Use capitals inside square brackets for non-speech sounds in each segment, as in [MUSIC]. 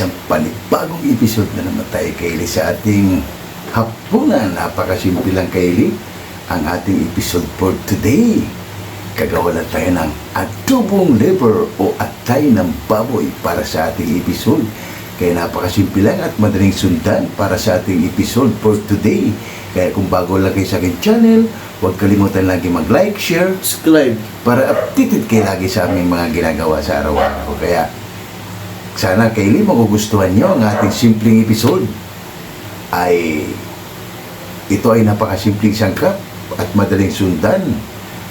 isang panibagong episode na naman tayo Kaylee sa ating hapunan. Napakasimple lang Kaylee ang ating episode for today. Gagawa lang tayo ng adobong liver o atay ng baboy para sa ating episode. Kaya napakasimple lang at madaling sundan para sa ating episode for today. Kaya kung bago lang kayo sa aking channel, huwag kalimutan lagi mag-like, share, subscribe. para updated kayo lagi sa aming mga ginagawa sa araw-araw. Kaya sana Kaylee magugustuhan nyo ang ating simpleng episode. Ay ito ay napakasimpleng sangkap at madaling sundan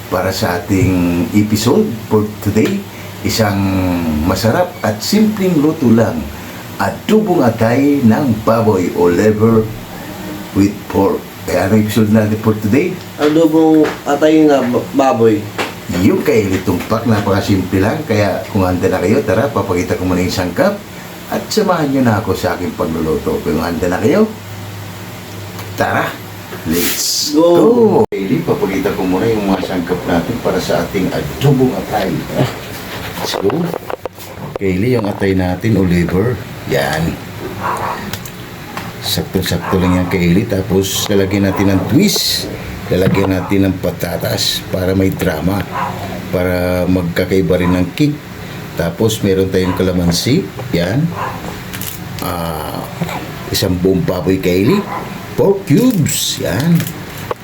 para sa ating episode for today. Isang masarap at simpleng luto lang. Adobong atay ng baboy o liver with pork. Kaya ang episode natin for today, Adobong atay na ba- baboy. Yung kay Litumpak, napakasimple lang. Kaya kung handa na kayo, tara, papakita ko muna yung sangkap. At samahan nyo na ako sa aking pagluluto. Kung handa na kayo, tara, let's go! Go! Kaylee, papakita ko muna yung mga sangkap natin para sa ating adobong atay. Let's go! Kaylee, yung atay natin, Oliver. Yan. Sakto-sakto lang yan Kaylee. Tapos lalagyan natin ng twist. Lalagyan natin ng patatas para may drama. Para magkakaiba rin ng kick. Tapos meron tayong kalamansi. Yan. Ah, isang buong baboy Kaylee. Pork cubes. Yan.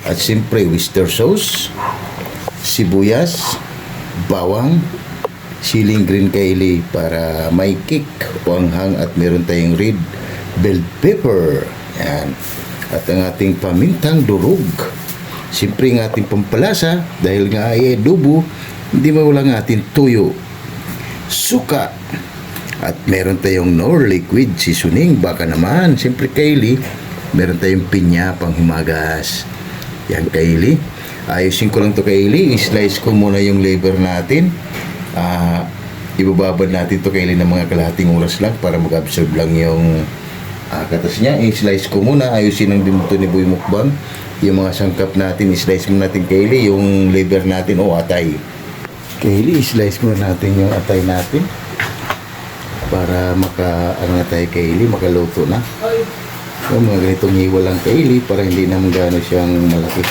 At siyempre, oyster sauce. Sibuyas. Bawang. Siling green Kaylee para may kick o at meron tayong red bell pepper. Yan. At ang ating pamintang durog. Siyempre ang ating pampalasa dahil nga ay adobo, hindi mawala ang ating tuyo. Suka. At meron tayong nor liquid seasoning. Baka naman, siyempre Kaylee, meron tayong pinya pang himagas. Yan Kaylee. Ayusin ko lang to Kaylee. I-slice ko muna yung liver natin. Ah, ibababad natin to Kaylee ng mga kalahating oras lang para mag-absorb lang yung ah, katas niya. I-slice ko muna. Ayusin ang dimuto ni Boy Mukbang. Yung mga sangkap natin, i-slice muna natin Kaylee. Yung liver natin o atay. Kaylee, i-slice muna natin yung atay natin para maka ano na tayo Kaylee, makaluto na. Yung mga ganitong hiwa lang Kaylee para hindi naman gano'n siyang malaki.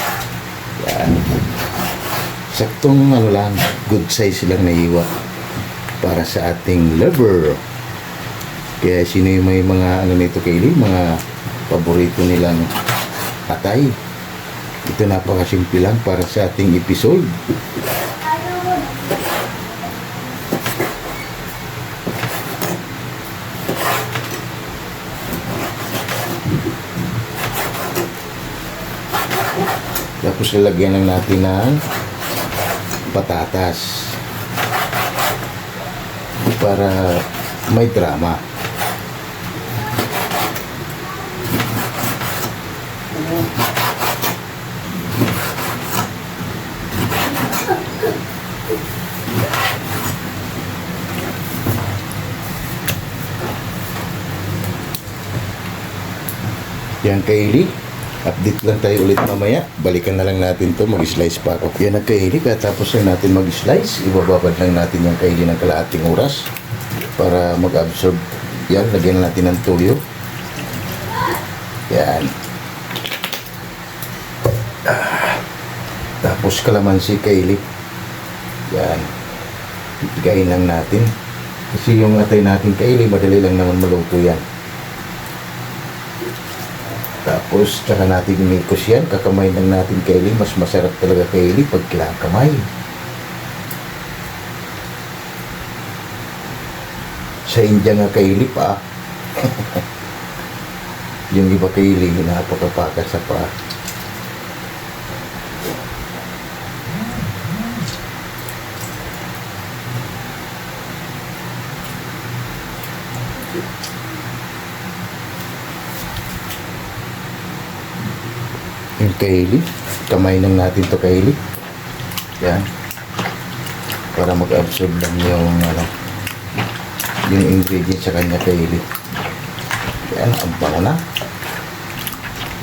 Yan. Saktong ano lang, good size lang na hiwa para sa ating liver. Kaya sino yung may mga ano nito Kaylee, mga paborito nilang atay. Ito napakasimple lang para sa ating episode. Tapos lalagyan lang natin ng patatas para may drama. Yan Kaylee. Update lang tayo ulit mamaya. Balikan na lang natin to Mag-slice pa ako. Yan ang Kaylee. Katapos lang natin mag-slice. Ibababad lang natin yung Kaylee ng kalahating oras. Para mag-absorb. Yan. Lagyan na natin ng tuyo. Yan. Ah. Tapos kalamansi Kaylee. Yan. Igayin lang natin. Kasi yung atay natin Kaylee, madali lang naman maluto yan. Tapos, tsaka natin mikos yan. Kakamay lang natin Kaylee. Mas masarap talaga Kaylee pag kinakamay. Sa India nga Kaylee pa. [LAUGHS] yung iba Kaylee, napakapaka sa pa. Yung Kaylee. Kamay lang natin to Kaylee. Yan. Para mag-absorb lang yung ano, yung ingredients sa kanya Kaylee. Yan, ang bango na.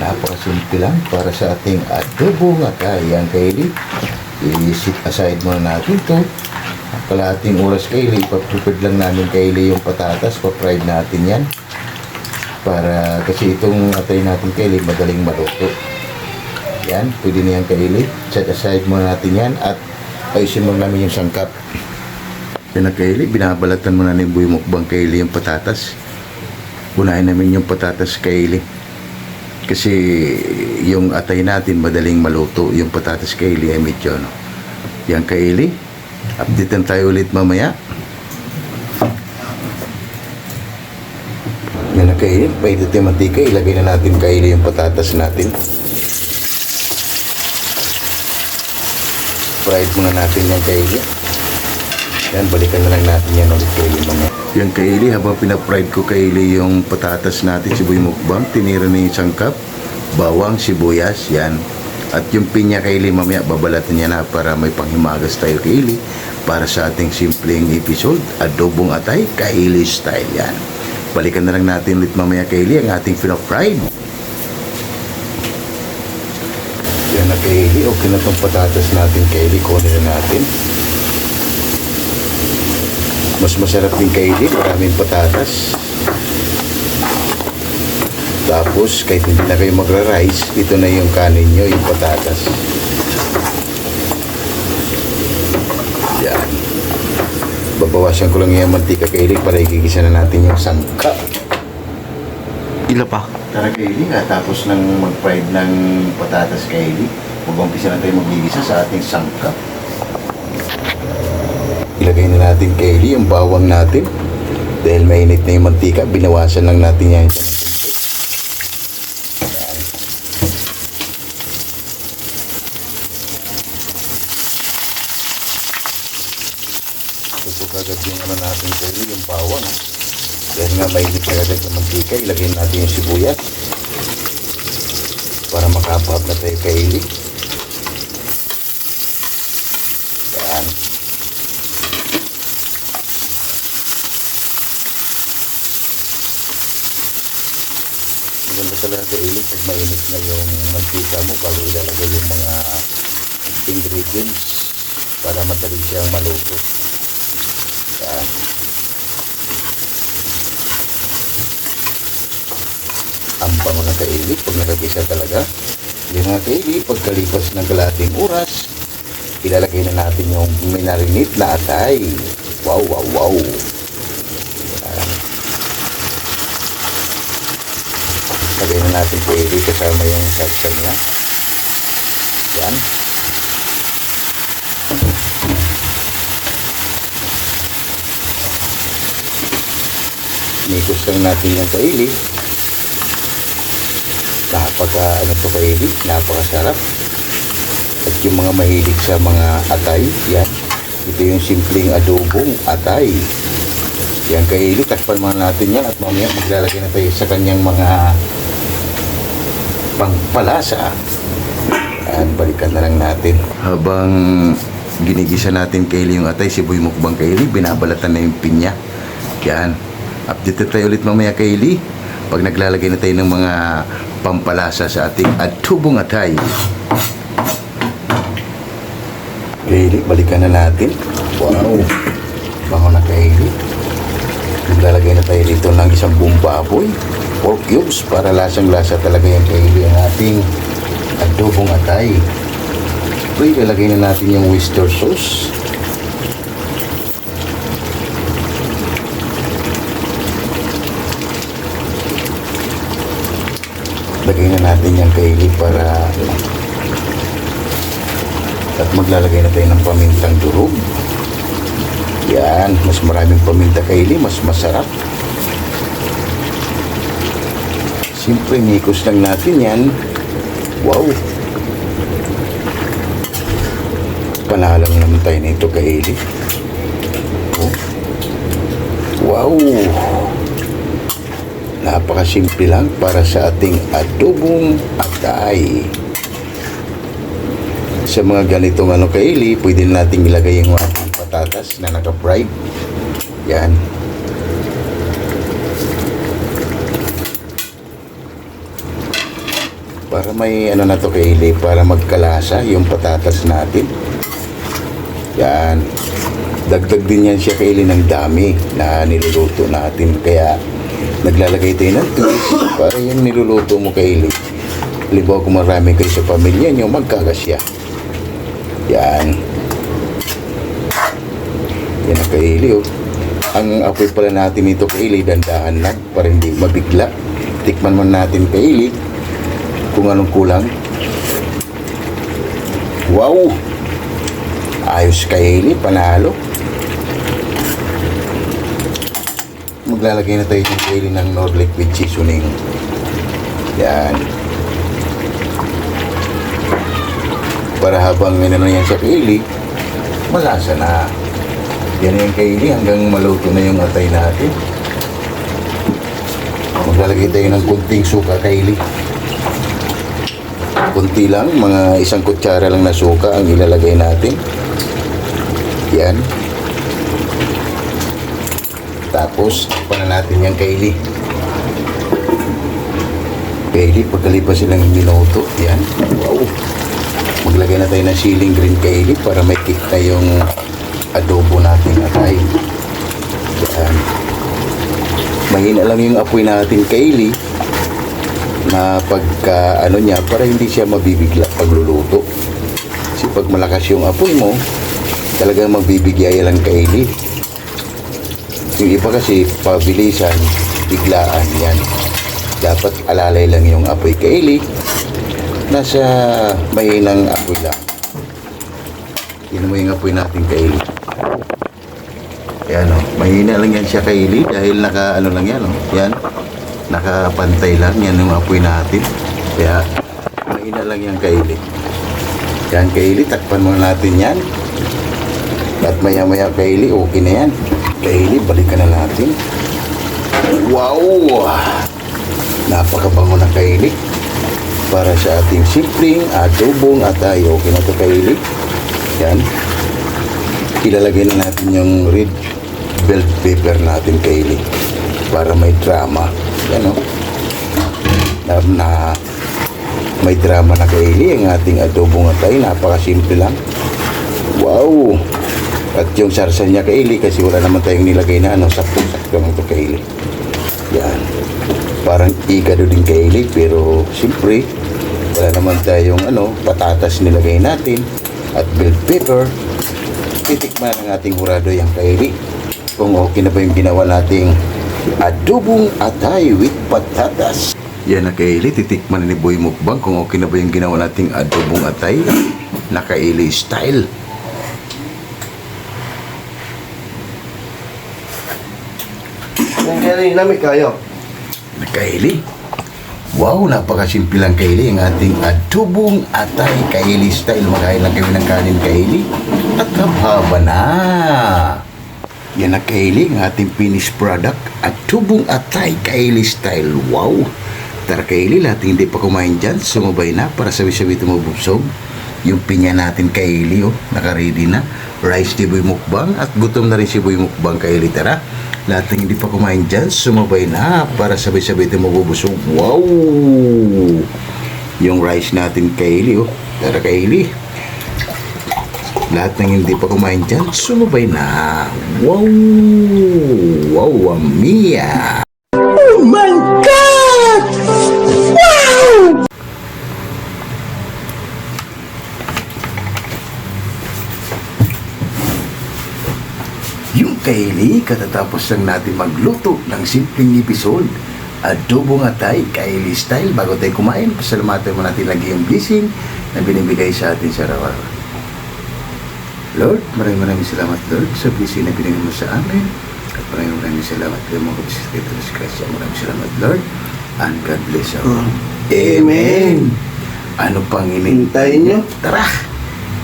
Napakasimple lang para sa ating adobo nga kaya Kaylee. I-sit aside muna natin to kalahating oras kaili, ipaprepare lang namin kaili yung patatas, pa-fried natin yan. Para, kasi itong atay natin kaili, madaling maluto. Yan, pwede na yan kaili. Set aside muna natin yan at ayusin muna namin yung sangkap. Yan na kaili, binabalatan muna ni Buy Mukbang kaili yung patatas. Unahin namin yung patatas kaili. Kasi yung atay natin madaling maluto. Yung patatas kaili ay medyo ano. Yan kaili. Update na tayo ulit mamaya. Yan na kaili. Painit yung mantika. Ilagay na natin kaili yung patatas natin. Fried muna natin yung kaili. Yan, balikan na lang natin yan ulit kaili mamaya. Yan kaili, habang pinapride ko kaili yung patatas natin, sibuy mukbang, tinira na yung sangkap, bawang, sibuyas, yan. At yung pinya kaili mamaya, babalatan niya na para may panghimagas tayo kaili para sa ating simpleng episode, adobong atay, kaili style yan. Balikan na lang natin ulit mamaya kaili ang ating pinapride. Yan na kaili, okay na tong patatas natin kaili, kunin na natin. Mas masarap din kaili, maraming patatas. Tapos, kahit hindi na kayo magra-rice, ito na yung kanin nyo, yung patatas. Yan. Babawasan ko lang yung mantika kaili para igigisa na natin yung sangkap. Ila pa. Tara kaili nga, tapos ng mag-fried ng patatas kaili, mag-umpisa na tayo magigisa sa ating sangkap. Ilagay na natin kaili yung bawang natin. Dahil mainit na yung mantika, binawasan lang natin yan ito konti. Yan. Tutok agad yung ano natin kaili, yung bawang. Dahil nga mainit na agad yung mantika, ilagay natin yung sibuyas. Para makapahap na tayo kaili. Yan. Ilit pag mainit na yung mantika mo bago ilalagay yung mga ingredients para madali siyang maluto. Yan. Ang bango na kaili pag nagagisa talaga. Yung mga kaili, pagkalipas ng kalating oras, ilalagay na natin yung minarinate na atay. Wow, wow, wow. Yan. Na natin kaili kasama yung salsa niya. Yan. Nikos lang natin yung kaili. Napaka, ano to kaili, napakasarap. At yung mga mahilig sa mga atay, yan. Ito yung simpleng adobong atay. Yan kaili, takpan muna natin yan at mamaya maglalagay na tayo sa kanyang mga pangpalasa. Yan, balikan na lang natin. Habang ginigisa natin kaili yung atay, siboy mukbang kaili, binabalatan na yung pinya. Yan. Update tayo ulit mamaya kaili pag naglalagay na tayo ng mga pampalasa sa ating adobong atay. Kaili, balikan na natin. Wow. Bango na kaili. Maglalagay na tayo dito ng isang buong baboy. Pork cubes para lasang-lasa talaga yung kaili ang ating adobong atay. Ito, ilalagay na natin yung oyster sauce. Lagay na natin yung kaili para at maglalagay na tayo ng pamintang durog. Yan, mas maraming paminta kaili, mas masarap. Siyempre, nikos lang natin yan. Wow! Panalang naman tayo nito kaili. Oh. Wow! Napakasimple lang para sa ating adobong atay. Sa mga ganitong ano kaili, pwede nating ilagay yung ating patatas na naka-fried. Yan. Para may ano na to kaili, para magkalasa yung patatas natin. Yan. dagdag din yan siya kaili ng dami na niluluto natin. Kaya naglalagay tayo ng twist para yung niluluto mo kaili. Halimbawa kung marami kayo sa pamilya nyo, magkakasya. Yan. Yan ang kaili oh. Ang apoy pala natin ito kaili, dandahan lang para hindi mabigla. Tikman mo natin kaili kung anong kulang. Wow! Ayos kaili, panalo. Maglalagay na tayo ng kaili ng Nord Liquid Seasoning. Yan. Para habang minano yan sa kaili, malasa na. Yan yung kaili hanggang maluto na yung atay natin. Maglalagay tayo ng kunting suka kaili. Kunti lang, mga isang kutsara lang na suka ang ilalagay natin. Yan. Tapos, pa na natin yung kaili. Kaili, pagkalipas silang minuto, yan. Wow. Maglagay na tayo ng siling green kaili para may kick na yung adobo natin atay. Yan. Mahina lang yung apoy natin kaili na pagka ano niya para hindi siya mabibigla pagluluto. Kasi pag malakas yung apoy mo, talagang magbibigay lang kaili. Yung iba kasi pabilisan, biglaan yan. Dapat alalay lang yung apoy kaili. Nasa mahinang apoy lang. Yun mo yung apoy natin kaili. Yan o, mahina lang yan siya kaili dahil naka ano lang yan o. Yan, nakapantay lang yan yung apoy natin. Kaya mahina lang yan kaili. Yan kaili, takpan muna natin yan. At maya maya kaili, okay na yan. Kaili, balikan na natin. Wow! Napakabango na kaili. Para sa ating simpleng adobong atay. Okay na to kaili. Yan. Ilalagay na natin yung red bell pepper natin kaili. Para may drama. Yan o. Na, na may drama na kaili ang ating adobong atay. Napakasimple lang. Wow! At yung sarsa niya kaili kasi wala naman tayong nilagay na ano, sakto-sakto lang ito kaili. Yan. Parang igado din kaili pero siyempre wala naman tayong ano, patatas nilagay natin at bell pepper. Titikman ng ating hurado yung kaili. Kung okay na ba yung ginawa nating adobong atay with patatas. Yan na kaili, titikman ni Boy Mukbang kung okay na ba yung ginawa nating adobong atay na kaili style. Kaya lamig kayo. Kaili. Wow, napakasimple lang kaili ang ating adobong atay kaili style. Magkain lang kami ng kanin kaili. At kabhaba na. Yan na kaili ang ating finished product. Adobong atay kaili style. Wow. Tara kaili, lahat hindi pa kumain dyan. Sumabay na para sabi-sabi tumubusog. Yung pinya natin kaili, oh, nakaready na. Rice ni Boy Mukbang at gutom na rin si Boy Mukbang kaili. Tara, lahat hindi pa kumain dyan, sumabay na para sabay-sabay tayo mabubusog. Wow! Yung rice natin kaili, oh. Tara kaili. Lahat ng hindi pa kumain dyan, sumabay na. Wow! Wow, Mia! Yung kaili, katatapos lang natin magluto ng simpleng episode. Adobo nga tayo, kaili style. Bago tayo kumain, pasalamatan mo natin lagi yung blessing na binibigay sa atin sa araw-araw. Lord, maraming maraming salamat Lord sa blessing na binigay mo sa amin. At maraming maraming salamat kay mga kabisnes kay Talos Gracia. Maraming salamat Lord. And God bless us. all. Amen. Ano pang ini? Hintayin nyo. Tara!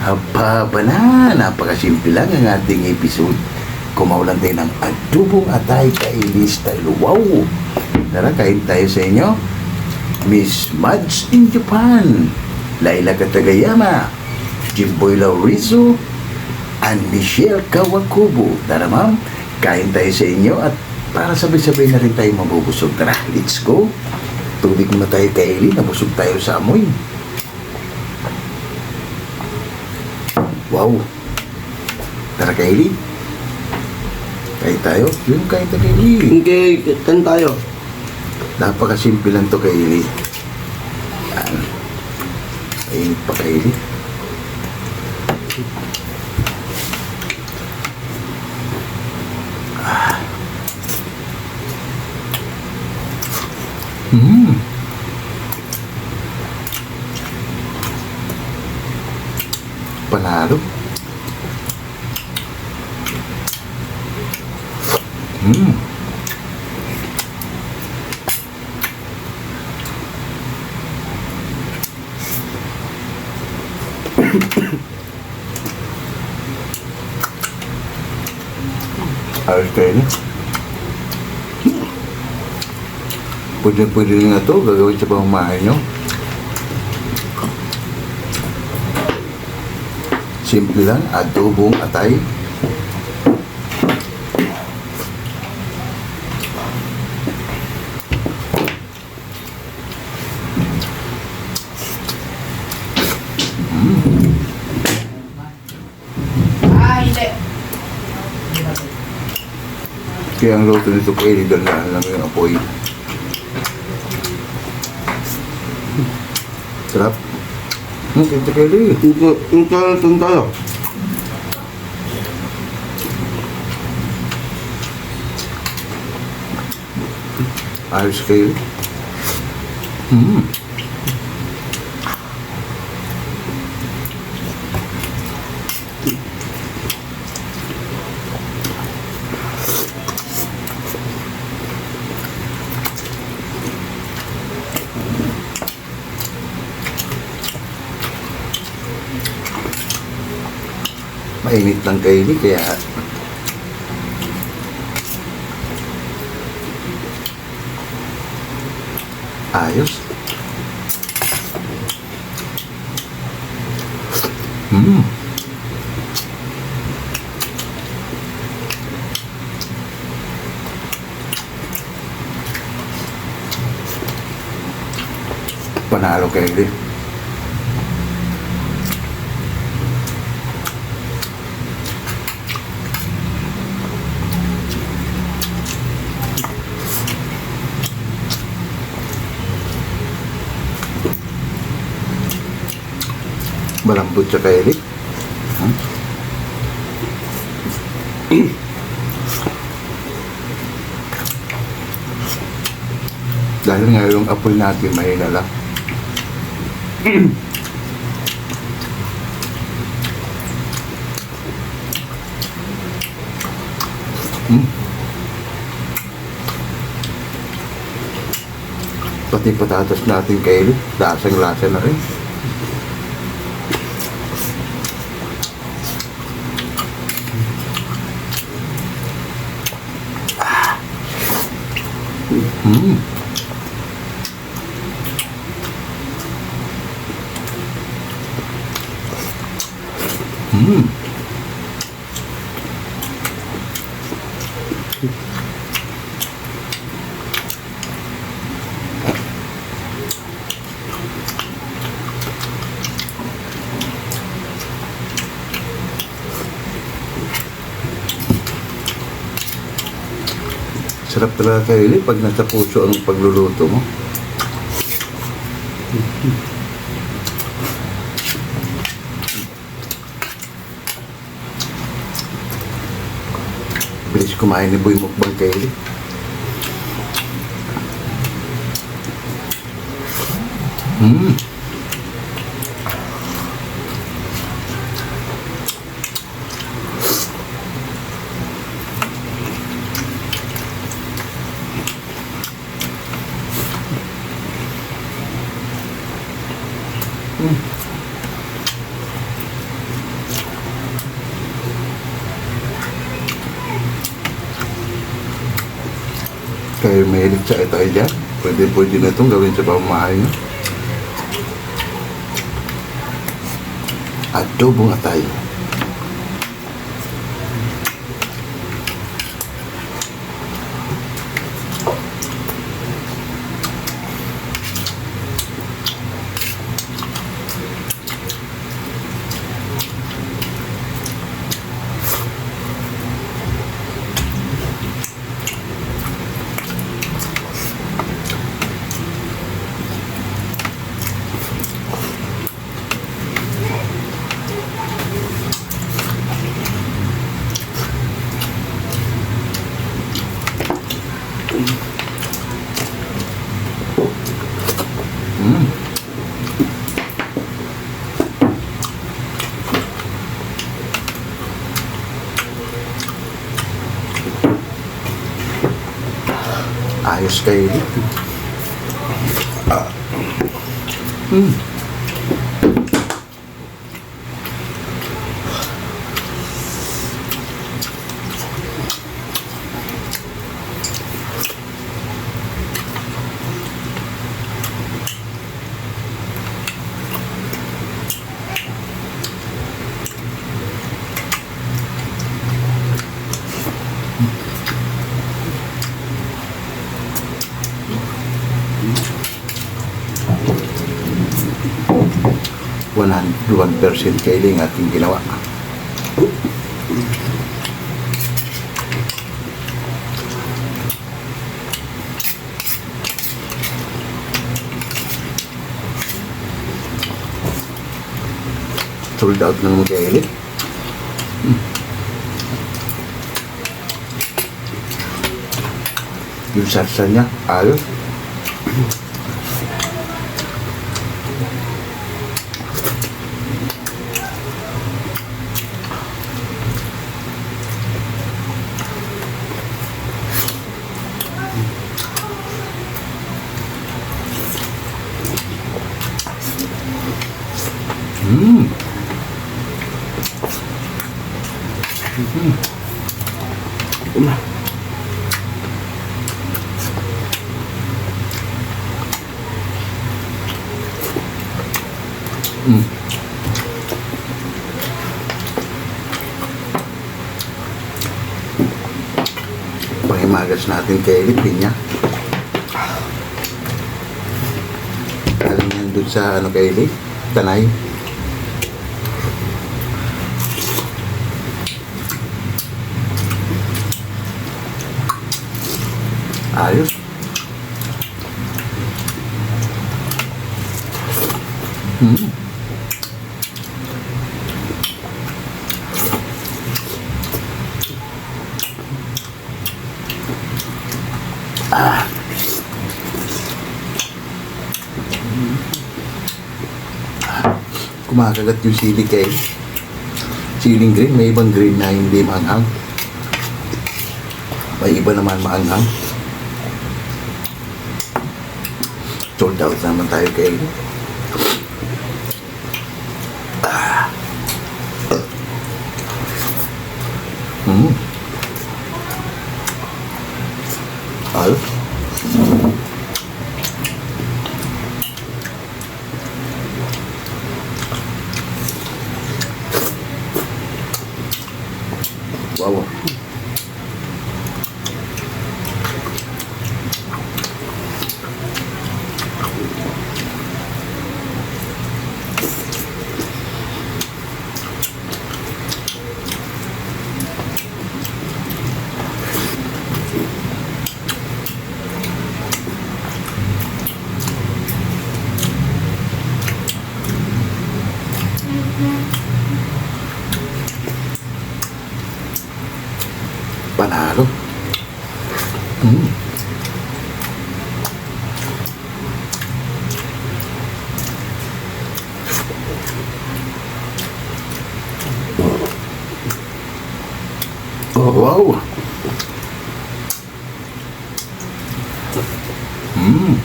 Haba na! Napakasimple lang ang ating episode. Kumaulan tayo ng adubong atay kaili style. Wow! Tara, kain tayo sa inyo. Miss Mads in Japan, Laila Katagayama, Jimboy Laurizo, and Michelle Kawakubo. Tara ma'am, kain tayo sa inyo at para sabay-sabay na rin tayo mabubusog. Tara, let's go! Tubig muna tayo kaili, nabusog tayo sa amoy. Wow! Tara Kylie, Kahit tayo, yung kahit na kaili. Okay, kan tayo. Napakasimple lang to kaili. Yan. Mainit pa kaili. Ah. Mm. Panalo. Mm. [COUGHS] Ayos kayo na. Pwede-pwede rin na to, gagawin sa pamamahay nyo. Simple lang, adobong atay. Ah. Kaya ang luto nito kayo, dalahan lang yung apoy. Sarap. Hmm, kita. Okay, okay, kan tayo. Ayos kayo. Hmm. Mainit lang kayo ni kaya ayos. Hmm. Panalo kayo din. Malambot sa kaili. Hmm? Dahil nga yung apoy natin mahina lang. [CLEARS THROAT] Hmm. Pati patatas natin kaili, lasang-lasa na rin. Mm. Sarap talaga kayo eh, pag nasa puso ang pagluluto mo. Bilis kumain ni Boy Mukbang kayo Hmm. Kayo mahilig sa ito ay dyan. Pwede pwede na itong gawin sa pamamahay nyo. Adobo nga tayo. Mm. Ayos kayo dito. Ah. Mm. 101% kailing ating ah, ginawa sold out ng mga ilit hmm. yung sarsa niya Mm. Mm. Pahimagas natin kay Pinya. Galing yan dun sa ano kay Tanay. Ayos. Ah. Kumakagat yung sili kay siling green. May ibang green na hindi maanghang. May iba naman maanghang. Out naman tayo kay Ah. Hmm. Ayos. Wow. Panalo. Mm. Oh, wow. Mm.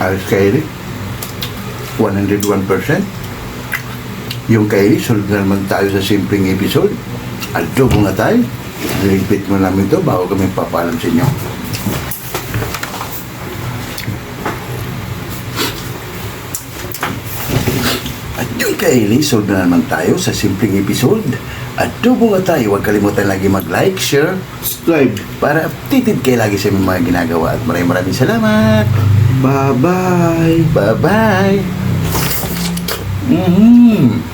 Ayos Eric. 101%. Yung kay sunod na naman tayo sa simpleng episode. Adobo nga tayo. Repeat mo namin ito bago kami papalam sa inyo. At kay sunod na naman tayo sa simpleng episode. Adobo nga tayo. Huwag kalimutan lagi mag-like, share, Subscribe. para updated kayo lagi sa mga ginagawa. At maraming maraming salamat. Bye-bye. Bye-bye. Mm-hmm.